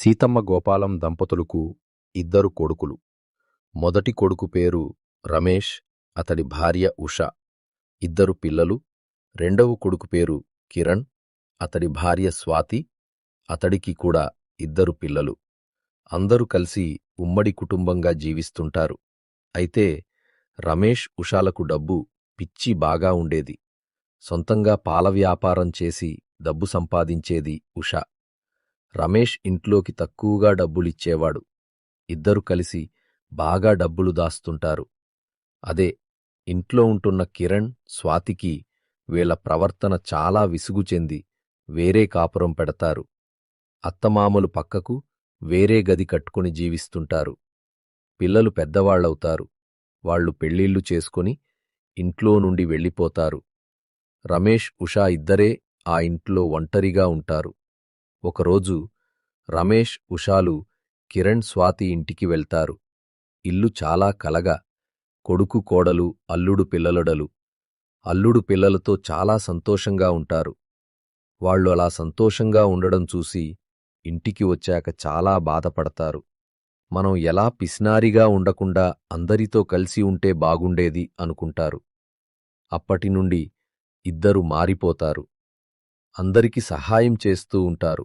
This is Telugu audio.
సీతమ్మ గోపాలం దంపతులకు ఇద్దరు కొడుకులు. మొదటి కొడుకు పేరు రమేష్ అతడి భార్య ఉష. ఇద్దరు పిల్లలు. రెండవ కొడుకు పేరు కిరణ్ అతడి భార్య స్వాతి అతడికి కూడా ఇద్దరు పిల్లలు. అందరూ కలిసి ఉమ్మడి కుటుంబంగా జీవిస్తుంటారు. అయితే రమేష్ ఉషాలకు డబ్బు పిచ్చి బాగా ఉండేది. సొంతంగా పాల వ్యాపారం చేసి డబ్బు సంపాదించేది ఉష. రమేష్ ఇంట్లోకి తక్కువగా డబ్బులిచ్చేవాడు. ఇద్దరు కలిసి బాగా డబ్బులు దాస్తుంటారు. అదే ఇంట్లో ఉంటున్న కిరణ్ స్వాతికి వీళ్ళ ప్రవర్తన చాలా విసుగు చెంది వేరే కాపురం పెడతారు. అత్తమామలు పక్కకు వేరే గది కట్టుకుని జీవిస్తుంటారు. పిల్లలు పెద్దవాళ్ళవుతారు వాళ్ళు పెళ్ళిళ్ళు చేసుకుని ఇంట్లో నుండి వెళ్ళిపోతారు. రమేష్ ఉషా ఇద్దరే ఆ ఇంట్లో ఒంటరిగా ఉంటారు. ఒకరోజు రమేష్ ఉషాలు కిరణ్ స్వాతి ఇంటికి వెళ్తారు. ఇల్లు చాలా కలగా కొడుకు కోడలు అల్లుడు పిల్లలడలు. అల్లుడు పిల్లలతో చాలా సంతోషంగా ఉంటారు. వాళ్ళు అలా సంతోషంగా ఉండడం చూసి ఇంటికి వచ్చాక చాలా బాధపడతారు. మనం ఎలా పిస్నారిగా ఉండకుండా అందరితో కలిసి ఉంటే బాగుండేది అనుకుంటారు. అప్పటినుండి ఇద్దరు మారిపోతారు. అందరికి సహాయం చేస్తూ ఉంటారు.